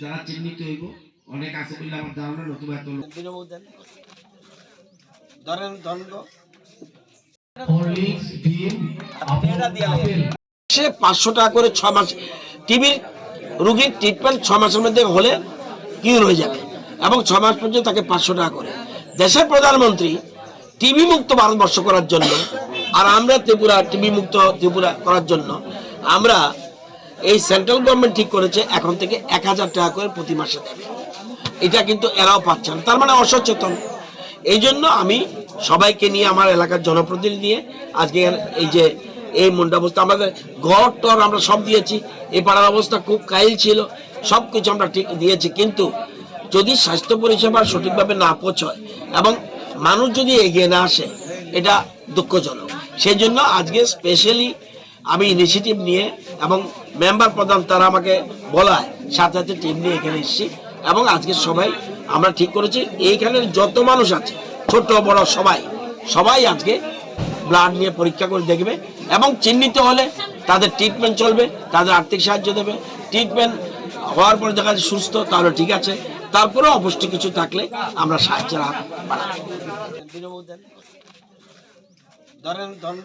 যারা চিহ্নিত হইব অনেক আছে বলে আমার ধারণা নতুবা এত ধরেন সে পাঁচশো টাকা করে ছ মাস টিবির রুগীর ট্রিটমেন্ট ছ মাসের মধ্যে হলে কিউর হয়ে যাবে এবং ছ মাস পর্যন্ত তাকে পাঁচশো টাকা করে। দেশের প্রধানমন্ত্রী টিবি মুক্ত ভারতবর্ষ করার জন্য আর আমরা ত্রিপুরা টিবি মুক্ত ত্রিপুরা করার জন্য আমরা এই সেন্ট্রাল গভর্নমেন্ট ঠিক করেছে, এখন থেকে এক হাজার টাকা করে প্রতি মাসে দেবে। এটা কিন্তু এরাও পাচ্ছে না, তার মানে অসচেতন। এই জন্য আমি সবাইকে নিয়ে, আমার এলাকার জনপ্রতিনিধি নিয়ে, আজকে এই যে এই মন্ডা অবস্থা, আমাদের ঘর, টর আমরা সব দিয়েছি, এই পাড়ার অবস্থা খুব কাইল ছিল, সব কিছু আমরা ঠিক দিয়েছি, কিন্তু যদি স্বাস্থ্য পরিষেবা সঠিকভাবে না পৌঁছয় এবং মানুষ যদি এগিয়ে না আসে, এটা দুঃখজনক। সেই জন্য আজকে স্পেশালি আমি ইনিশিয়েটিভ নিয়ে এবং মেম্বার প্রধান তারা আমাকে বলায় সাথে সাথে টিম নিয়ে এখানে এসেছি এবং আজকে সবাই আমরা ঠিক করেছি। এইখানের যত মানুষ আছে, ছোট, বড়, সবাই সবাই আজকে ব্লাড নিয়ে পরীক্ষা করে দেখবে এবং চিহ্নিত হলে তাদের ট্রিটমেন্ট চলবে, তাদের আর্থিক সাহায্য দেবে। ট্রিটমেন্ট হওয়ার পর দেখা যাচ্ছে সুস্থ, তাহলে ঠিক আছে। তারপরেও অপুষ্টি কিছু থাকলে আমরা সাহায্যের হাত বাড়াবো। ধরেন ধরেন